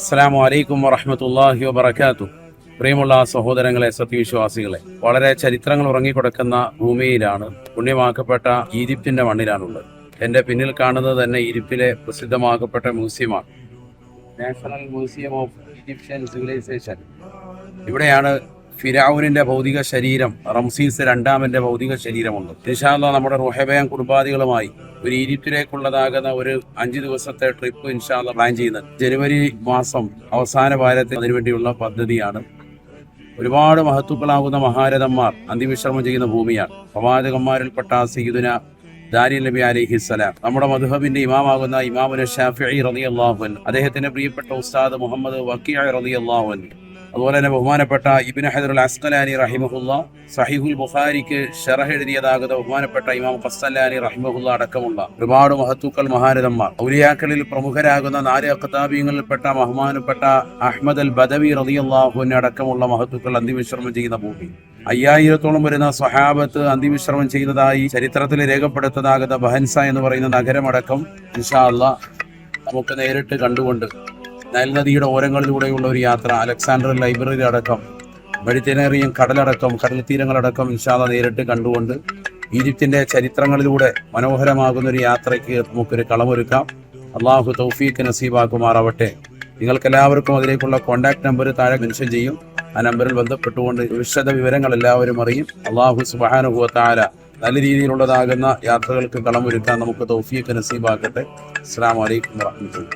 അസ്സാം വലൈക്കും വറഹമത്തല്ലാഹി വബർക്കാത്തു പ്രിയമുള്ള സഹോദരങ്ങളെ സത്യവിശ്വാസികളെ വളരെ ചരിത്രങ്ങൾ ഉറങ്ങിക്കൊടുക്കുന്ന ഭൂമിയിലാണ് പുണ്യമാക്കപ്പെട്ട ഈജിപ്തിന്റെ മണ്ണിലാണുള്ളത്. എന്റെ പിന്നിൽ കാണുന്നത് തന്നെ ഈജിപ്തിലെ പ്രസിദ്ധമാക്കപ്പെട്ട മ്യൂസിയമാണ്. National museum of Egyptian civilisation. ഇവിടെയാണ് ഫിരാവുനിന്റെ ഭൗതിക ശരീരം റംസീസ് രണ്ടാമന്റെ ഭൗതിക ശരീരമുണ്ട്. ഇൻഷാല്ല നമ്മുടെ റുഹബയാൻ കുടുംബാദികളുമായി ഒരു ഈജിപ്തിലേക്കുള്ളതാകുന്ന ഒരു അഞ്ച് ദിവസത്തെ ട്രിപ്പ് ഇൻഷാല്ല പ്ലാൻ ചെയ്യുന്നത്. ജനുവരി മാസം അവസാന വാരത്തിൽ അതിനുവേണ്ടിയുള്ള പദ്ധതിയാണ്. ഒരുപാട് മഹത്തുക്കളാകുന്ന മഹാരഥന്മാർ അന്തിവിശ്രമം ചെയ്യുന്ന ഭൂമിയാണ്. പ്രവാചകന്മാരിൽപ്പെട്ട സീദുന ദാരി നബി അലിഹിസ്സലാം നമ്മുടെ മധുഹബിന്റെ ഇമാമാകുന്ന ഇമാമുന ഷാഫി റതി അള്ളാഹുൻ അദ്ദേഹത്തിന്റെ പ്രിയപ്പെട്ട ഉസ്താദ് മുഹമ്മദ് വക്കിയ റതി അള്ളാഹുൻ അതുപോലെ തന്നെ ബഹുമാനപ്പെട്ട ഇബിൻ ഹദറുൽ അസ്കലാനി റഹിമഹുല്ല സഹിഹുൽ ബുഖാരിക്ക് ഷറഹ് ബഹുമാനപ്പെട്ട ഇമാം ഫസ്സലാനി റഹിമഹുല്ല അടക്കമുള്ള ഒരുപാട് മഹത്തുക്കൾ മഹാരഥന്മാർ ഔലിയാക്കളിൽ പ്രമുഖരാകുന്ന നാല് പെട്ട ബഹുമാനപ്പെട്ട അഹമ്മദ് അൽ ബദവി റളിയല്ലാഹുവിനെ അടക്കമുള്ള മഹത്തുക്കൾ അന്തിവിശ്രമം ചെയ്യുന്ന ഭൂമി. അയ്യായിരത്തോളം വരുന്ന സ്വഹാബത്ത് അന്തിവിശ്രമം ചെയ്തതായി ചരിത്രത്തിൽ രേഖപ്പെടുത്തതാകുന്ന ബഹൻസ എന്ന് പറയുന്ന നഗരമടക്കം ഇൻഷാ അല്ല നമുക്ക് നേരിട്ട് കണ്ടുകൊണ്ട് നൈൽ നദിയുടെ ഓരങ്ങളിലൂടെയുള്ള ഒരു യാത്ര അലക്സാണ്ടർ ലൈബ്രറി അടക്കം മെഡിറ്ററേനിയൻ കടലടക്കം കടൽ തീരങ്ങളടക്കം ഇൻഷാദ നേരിട്ട് കണ്ടുകൊണ്ട് ഈജിപ്തിന്റെ ചരിത്രങ്ങളിലൂടെ മനോഹരമാകുന്ന ഒരു യാത്രയ്ക്ക് നമുക്കൊരു കളമൊരുക്കാം. അള്ളാഹു തൗഫീഖ് നസീബാക്കുമാറാവട്ടെ. നിങ്ങൾക്കെല്ലാവർക്കും അതിലേക്കുള്ള കോൺടാക്ട് നമ്പർ താഴെ മെൻഷൻ ചെയ്യും. ആ നമ്പറിൽ ബന്ധപ്പെട്ടുകൊണ്ട് വിശദ വിവരങ്ങൾ എല്ലാവരും അറിയും. അള്ളാഹു സുബാനുഭവത്താല നല്ല രീതിയിലുള്ളതാകുന്ന യാത്രകൾക്ക് കളമൊരുക്കാൻ നമുക്ക് തൗഫീഖ് നസീബാക്കട്ടെ. അസ്സാം വലൈക്കും വാഹമത്തുള്ള